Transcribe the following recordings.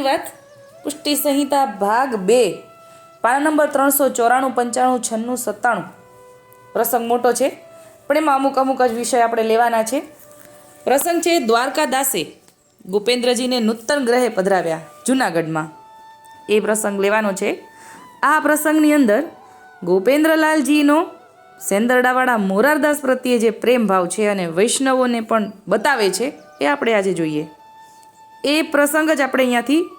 વાત? પુષ્ટિ સંહિતા ભાગ બે. પાના નંબર ત્રણસો ચોરાણું, પંચાણું, છન્નું, સત્તાણું. પ્રસંગ મોટો છે, પણ એમાં અમુક અમુક જ વિષય આપણે લેવાના છે. પ્રસંગ છે, દ્વારકા દાસે ગોપેન્દ્રજીને નૂતન ગ્રહે પધરાવ્યા જૂનાગઢમાં. એ પ્રસંગ લેવાનો છે. આ પ્રસંગની અંદર ગોપેન્દ્રલાલજીનો સેંદરડાવાળા મોરારદાસ પ્રત્યે જે પ્રેમ ભાવ છે અને વૈષ્ણવોને પણ બતાવે છે, એ આપણે આજે જોઈએ. એ પ્રસંગ જ આપણે અહીંયાથી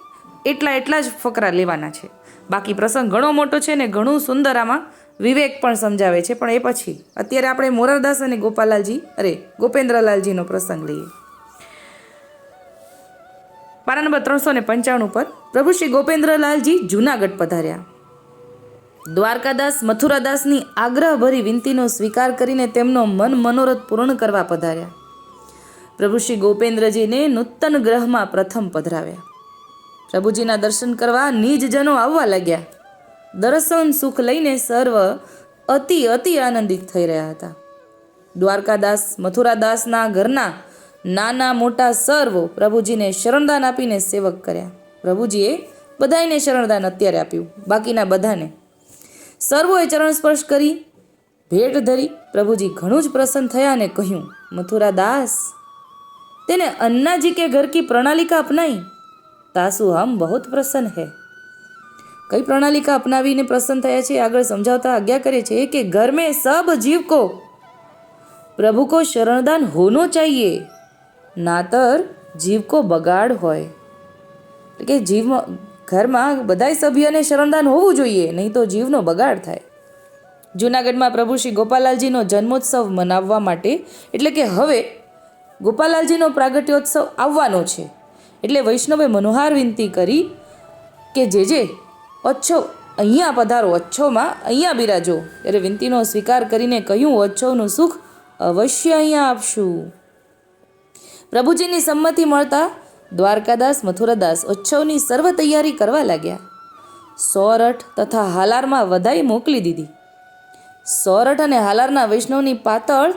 એટલા એટલા જ ફકરા લેવાના છે. બાકી પ્રસંગ ઘણો મોટો છે ને ઘણું સુંદર આમાં વિવેક પણ સમજાવે છે. પણ એ પછી અત્યારે આપણે મોરારદાસ અને ગોપાલાલજી, અરે, ગોપેન્દ્રલાલજીનો પ્રસંગ લઈએ. પારા નંબર ત્રણસો ને પંચાણું પર પ્રભુ શ્રી ગોપેન્દ્રલાલજી જૂનાગઢ પધાર્યા. દ્વારકાદાસ, મથુરાદાસની આગ્રહભરી વિનંતીનો સ્વીકાર કરીને તેમનો મન મનોરથ પૂર્ણ કરવા પધાર્યા. પ્રભુ શ્રી ગોપેન્દ્રજીને નૂતન ગ્રહમાં પ્રથમ પધરાવ્યા. પ્રભુજીના દર્શન કરવા નિજજનો આવવા લાગ્યા. દર્શન સુખ લઈને સર્વ અતિ અતિ આનંદિત થઈ રહ્યા હતા. દ્વારકાદાસ, મથુરાદાસના ઘરના નાના મોટા સર્વો પ્રભુજીને શરણદાન આપીને સેવક કર્યા. પ્રભુજીએ બધાને શરણદાન અત્યારે આપ્યું, બાકીના બધાને. સર્વોએ ચરણ સ્પર્શ કરી, ભેટ ધરી પ્રભુજી ઘણું જ પ્રસન્ન થયા અને કહ્યું, મથુરાદાસ તેને अन्ना કે ઘર કી પ્રણાલિકા અપનાઈ તાસુ હમ બહુત પ્રસન્ન હૈ કઈ પ્રણાલિકા અપનાવીને પ્રસન્ન થયા છે આગળ સમજાવતા આજ્ઞા કરે છે કે ઘર મેં સબ જીવ કો પ્રભુ કો શરણદાન હોનો चाहिए નાતર જીવ કો બગાડ હોય એટલે કે જીવ ઘરમાં બધાય સભ્યને શરણદાન હોવું જોઈએ નહીં તો જીવનો બગાડ થાય જૂનાગઢમાં પ્રભુ શ્રી ગોપાલાલજીનો જન્મોત્સવ મનાવવા માટે એટલે કે હવે ગોપાલાલજીનો પ્રાગટ્યોત્સવ આવવાનો છે. એટલે વૈષ્ણવે મનોહાર વિનંતી કરી કે જે જે અચ્છો અહીંયા પધારો અચ્છોમાં અહીંયા બિરાજો ત્યારે વિનંતીનો સ્વીકાર કરીને કહ્યું અચ્છોનું સુખ અવશ્ય અહીંયા આપશું. પ્રભુજીની સંમતિ મળતા દ્વારકાદાસ, મથુરાદાસ ઉત્સવની સર્વ તૈયારી કરવા લાગ્યા. સોરઠ તથા હાલારમાં વધાઈ મોકલી દીધી. સોરઠ અને હાલારના વૈષ્ણવની પાતળ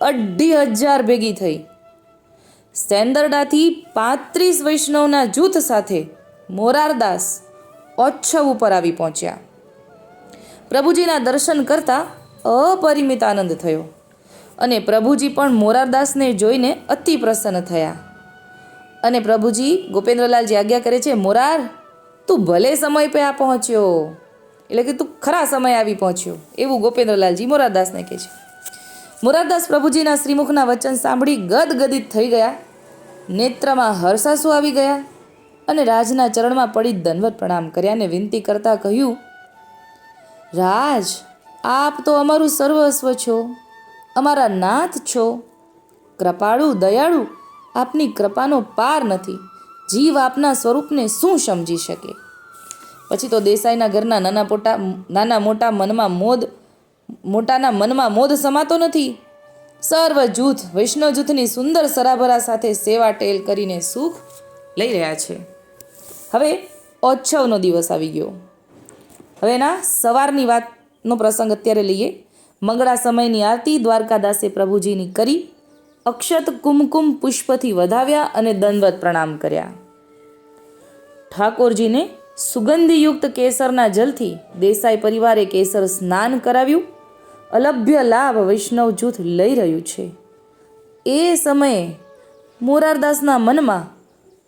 અઢી હજાર ભેગી થઈ. સેંદરડાથી પાંત્રીસ વૈષ્ણવના જૂથ સાથે મોરારદાસ ઓચ્છવ ઉપર આવી પહોંચ્યા. પ્રભુજીના દર્શન કરતા અપરિમિત આનંદ થયો અને પ્રભુજી પણ મોરારદાસને જોઈને અતિ પ્રસન્ન થયા. અને પ્રભુજી, ગોપેન્દ્રલાલજી આજ્ઞા કરે છે, મોરાર, તું ભલે સમય પે આ પહોંચ્યો. એટલે કે તું ખરા સમય આવી પહોંચ્યો. એવું ગોપેન્દ્રલાલજી મોરારદાસને કહે છે. મોરારદાસ પ્રભુજીના શ્રીમુખના વચન સાંભળી ગદગદિત થઈ ગયા નેત્રમાં હર્ષાસુ આવી ગયા અને રાજના ચરણમાં પડી દનવત પ્રણામ કર્યા અને વિનંતી કરતા કહ્યું, રાજ, આપ તો અમારું સર્વસ્વ છો, અમારા નાથ છો. કૃપાળુ, દયાળુ, આપની કૃપાનો પાર નથી. જીવ આપના સ્વરૂપને શું સમજી શકે? પછી તો દેસાઈના ઘરના નાના પોટા, નાના મોટા મનમાં મોદ, મોટાના મનમાં મોદ સમાતો નથી. સર્વ જૂથ વૈષ્ણવ જૂથની સુંદર સરાભરા સાથે સેવા ટેલ કરીને સુખ લઈ રહ્યા છે. હવે ઓચ્છવનો દિવસ આવી ગયો. હવે એના સવારની વાતનો પ્રસંગ અત્યારે લઈએ. મંગળા સમયની આરતી દ્વારકાદાસે પ્રભુજીની કરી અક્ષત કુમકુમ પુષ્પથી વધાવ્યા અને દંડવત પ્રણામ કર્યા. ઠાકોરજીને સુગંધયુક્ત કેસરના જલથી દેસાઈ પરિવારે કેસર સ્નાન કરાવ્યું. અલભ્ય લાભ વૈષ્ણવ જૂથ લઈ રહ્યું છે. એ સમયે મોરારદાસના મનમાં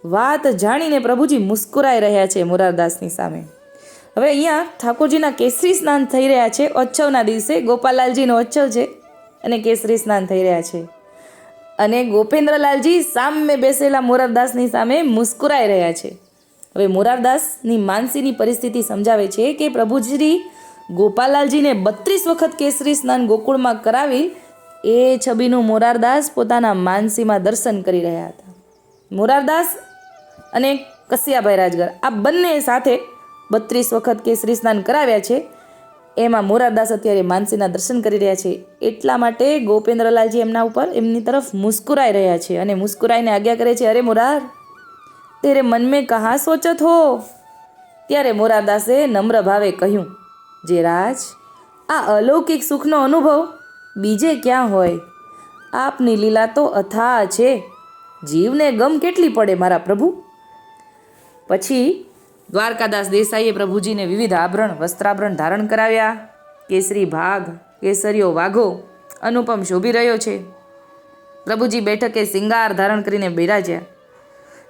વાત જાણીને પ્રભુજી મુસ્કુરાઈ રહ્યા છે મોરારદાસની સામે. હવે અહીંયા ઠાકોરજીના કેસરી સ્નાન થઈ રહ્યા છે. ઓચ્છવના દિવસે ગોપાલાલજીનો ઓચ્છવ છે અને કેસરી સ્નાન થઈ રહ્યા છે. અને ગોપેન્દ્રલાલજી સામે બેસેલા મોરારદાસની સામે મુસ્કુરાઈ રહ્યા છે. હવે મોરારદાસની માનસીની પરિસ્થિતિ સમજાવે છે કે પ્રભુશ્રી ગોપાલાલજીને બત્રીસ વખત કેસરી સ્નાન ગોકુળમાં કરાવી એ છબીનું મોરારદાસ પોતાના માનસીમાં દર્શન કરી રહ્યા હતા. મોરારદાસ અને કસિયાભાઈ રાજગર આ બંને સાથે બત્રીસ વખત કેસરી સ્નાન કરાવ્યા છે. એમાં મોરારદાસ અત્યારે માનસીના દર્શન કરી રહ્યા છે. એટલા માટે ગોપેન્દ્રલાલજી એમના ઉપર એમની તરફ મુસ્કુરાઈ રહ્યા છે અને મુસ્કુરાઈને આજ્ઞા કરે છે, અરે મોરાર, તેરે મન મેં કહા સોચત હો. ત્યારે મોરારદાસે નમ્ર ભાવે કહ્યું જે રાજ, આ અલૌકિક સુખનો અનુભવ બીજે ક્યાં હોય? આપની લીલા તો અથા છે. જીવને ગમ કેટલી પડે મારા પ્રભુ? પછી દ્વારકાદાસ દેસાઈએ પ્રભુજીને વિવિધ આભરણ, વસ્ત્રાભરણ ધારણ કરાવ્યા. કેસરી ભાગ કેસરીયો વાઘો, અનુપમ શોભી રહ્યો છે. પ્રભુજી બેઠકે સિંગાર ધારણ કરીને બિરાજ્યા.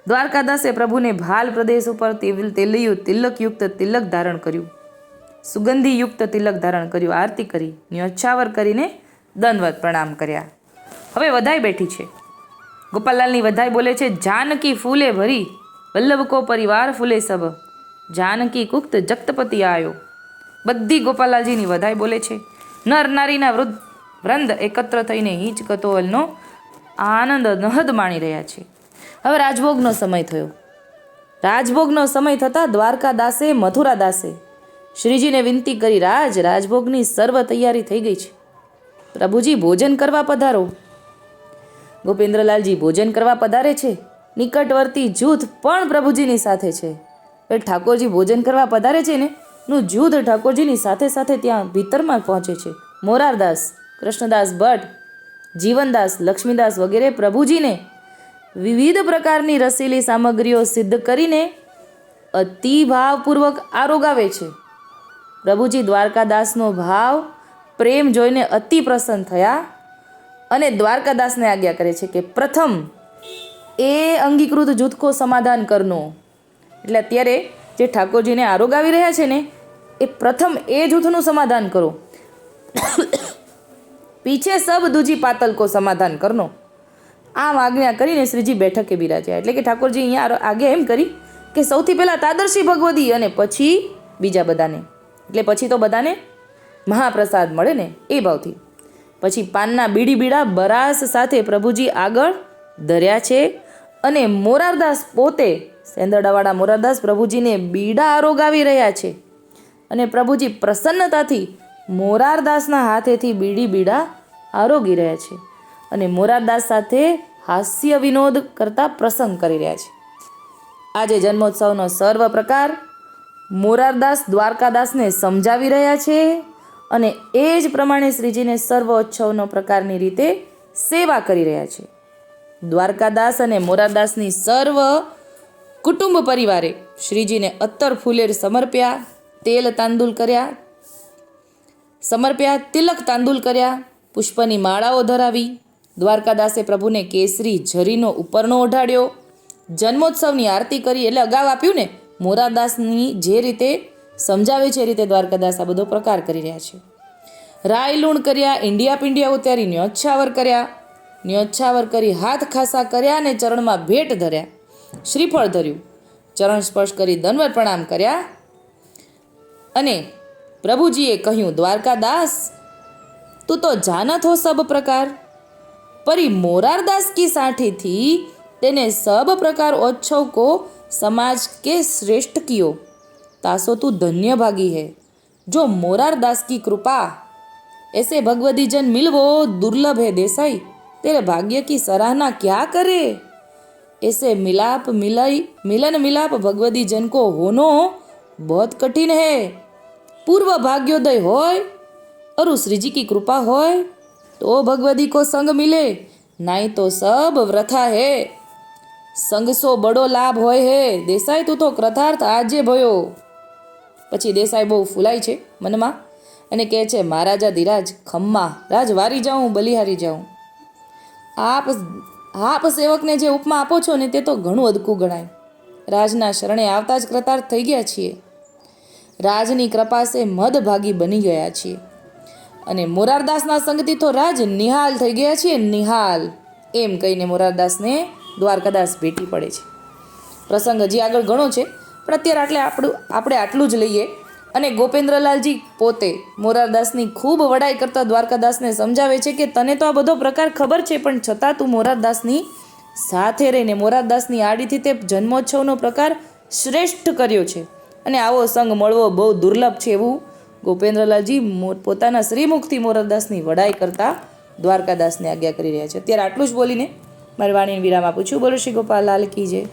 દ્વારકાદાસે પ્રભુને ભાલ પ્રદેશ ઉપર તેલ- તેલિયું તિલકયુક્ત તિલક ધારણ કર્યું. સુગંધીયુક્ત તિલક ધારણ કર્યું, આરતી કરી ન્યોચ્છાવર કરીને દંડવત પ્રણામ કર્યા. હવે વધાઈ બેઠી છે. ગોપાલાલની વધાઈ બોલે છે, જાનકી ફૂલે ભરી વલ્લભ કો પરિવાર ફૂલે સબ. જાનકી કુક્ત જગતપતિ આયો. બધી ગોપાલાલજીની વધાઈ બોલે છે. નર નારીના વૃદ્ધ વૃંદ એકત્ર થઈને હિંચ કતોલનો આનંદ નહદ માણી રહ્યા છે. હવે રાજભોગનો સમય થયો. રાજભોગનો સમય થતાં દ્વારકાદાસે, મથુરાદાસે શ્રીજીને વિનંતી કરી, રાજ, રાજભોગની સર્વ તૈયારી થઈ ગઈ છે. પ્રભુજી, ભોજન કરવા પધારો. ગોપેન્દ્રલાલજી, ભોજન કરવા પધારે છે? નિકટવર્તી જૂથ પણ પ્રભુજીની સાથે છે. એ ઠાકોરજી, ભોજન કરવા પધારે છે ને? નું જૂથ ઠાકોરજીની સાથે સાથે ત્યાં ભીતરમાં પહોંચે છે. મોરારદાસ, કૃષ્ણદાસ ભટ્ટ, જીવનદાસ, લક્ષ્મીદાસ વગેરે પ્રભુજીને વિવિધ પ્રકારની રસીલી સામગ્રીઓ સિદ્ધ કરીને અતિ ભાવપૂર્વક આરોગાવે છે. પ્રભુજી દ્વારકાદાસનો ભાવ પ્રેમ જોઈને અતિ પ્રસન્ન થયા અને દ્વારકાદાસને આજ્ઞા કરે છે કે પ્રથમ એ અંગીકૃત જૂથકો સમાધાન કરનો. એટલે અત્યારે જે ઠાકોરજીને આરોગાવી રહ્યા છે ને, એ પ્રથમ એ જૂથનું સમાધાન કરો. પીછે સબ દૂજી પાતલ સમાધાન કરનો. આમ આજ્ઞા કરીને શ્રીજી બેઠકે બિરાજ્યા. એટલે કે ઠાકોરજી અહીંયા આજ્ઞા એમ કરી કે સૌથી પહેલાં તાદર્શી ભગવદી અને પછી બીજા બધાને. એટલે પછી તો બધાને મહાપ્રસાદ મળે ને એ ભાવથી. પછી પાનના બીડી બીડા બરાસ સાથે પ્રભુજી આગળ ધર્યા છે અને મોરારદાસ પોતે, સેંદરડાવાળા મોરારદાસ પ્રભુજીને બીડા આરોગાવી રહ્યા છે. અને પ્રભુજી પ્રસન્નતાથી મોરારદાસના હાથેથી બીડી બીડા આરોગી રહ્યા છે અને મોરારદાસ સાથે હાસ્ય વિનોદ કરતા પ્રસંગ કરી રહ્યા છે. આજે જન્મોત્સવનો સર્વ પ્રકાર મોરારદાસ દ્વારકાદાસને સમજાવી રહ્યા છે અને એ જ પ્રમાણે શ્રીજીને સર્વોચ્છવનો પ્રકારની રીતે સેવા કરી રહ્યા છે. દ્વારકાદાસ અને મોરારદાસની સર્વ કુટુંબ પરિવારે શ્રીજીને અત્તર ફૂલેર સમર્પ્યા, તેલ તાંદુલ કર્યા, સમર્પ્યા, તિલક તાંદુલ કર્યા, પુષ્પની માળાઓ ધરાવી. દ્વારકાદાસે પ્રભુને કેસરી ઝરીનો ઉપરનો ઓઢાડ્યો. જન્મોત્સવની આરતી કરી એટલે અગાઉ આપ્યું ને? મોરાદાસની જે રીતે સમજાવે છે, એ રીતે દ્વારકાદાસ આ બધો પ્રકાર કરી રહ્યા છે. રાય લૂણ કર્યા ઇન્ડિયા પિંડિયા ઉતારી ન્યોચ્છાવર કર્યા. ન્યોચ્છાવર કરી હાથ ખાસા કર્યા અને ચરણમાં ભેટ ધર્યા. શ્રીફળ ધર્યું. ચરણ સ્પર્શ કરી દનવર પ્રણામ કર્યા. અને પ્રભુજીએ કહ્યું, દ્વારકાદાસ, તું તો જાનત હો સબ પ્રકાર. પરી મોરારદાસ કી સાઠીથી તેને સબ પ્રકાર ઓછો કો समाज के श्रेष्ठ कियो। तासो तू धन्य भागी है। जो मोरारदास की कृपा, ऐसे भगवती जन मिलवो दुर्लभ है देसाई। तेरे भाग्य की सराहना क्या करे? ऐसे मिलाप मिलाई, मिलन मिलाप भगवती जन को होनो बहुत कठिन है। पूर्व भाग्योदय होय और उस जी की कृपा होय तो भगवती को संग मिले नहीं तो सब व्रथा है। સંગ સો બડો લાભ હોય હે. દેસાઈ, તું તો કૃતાર્થ આજે ભયો. પછી દેસાઈ બહુ ફૂલાય છે મનમાં અને કહે છે મહારાજા ધીરાજ, ખમ્મા રાજ વારી જાઉં, બલિહારી જાઉં. આપ આપ સેવકને જે ઉપમા આપો છો ને તે તો ઘણું અદકું ગણાય. રાજના શરણે આવતા જ કૃતાર્થ થઈ ગયા છીએ. રાજની કૃપાસે મદભાગી બની ગયા છીએ. અને મોરારદાસના સંગથી તો રાજ નિહાલ થઈ ગયા છીએ, નિહાલ. એમ કહીને મોરારદાસને દ્વારકાદાસ ભેટી પડે છે. પ્રસંગ હજી આગળ ઘણો છે, પણ અત્યારે આટલે આપણું, આપણે આટલું જ લઈએ. અને ગોપેન્દ્રલાલજી પોતે મોરારદાસની ખૂબ વડાઈ કરતા દ્વારકાદાસને સમજાવે છે કે તને તો આ બધો પ્રકાર ખબર છે, પણ છતાં તું મોરારદાસની સાથે રહીને, મોરારદાસની આડીથી તે જન્મોત્સવનો પ્રકાર શ્રેષ્ઠ કર્યો છે. અને આવો સંગ મળવો બહુ દુર્લભ છે એવું ગોપેન્દ્રલાલજી પોતાના શ્રીમુખથી મોરારદાસની વડાઈ કરતા દ્વારકાદાસને આજ્ઞા કરી રહ્યા છે. અત્યારે આટલું જ બોલીને મારી વાણીને વિરામ આપું છું. બોલો શ્રી ગોપાલ લાલ કી જય.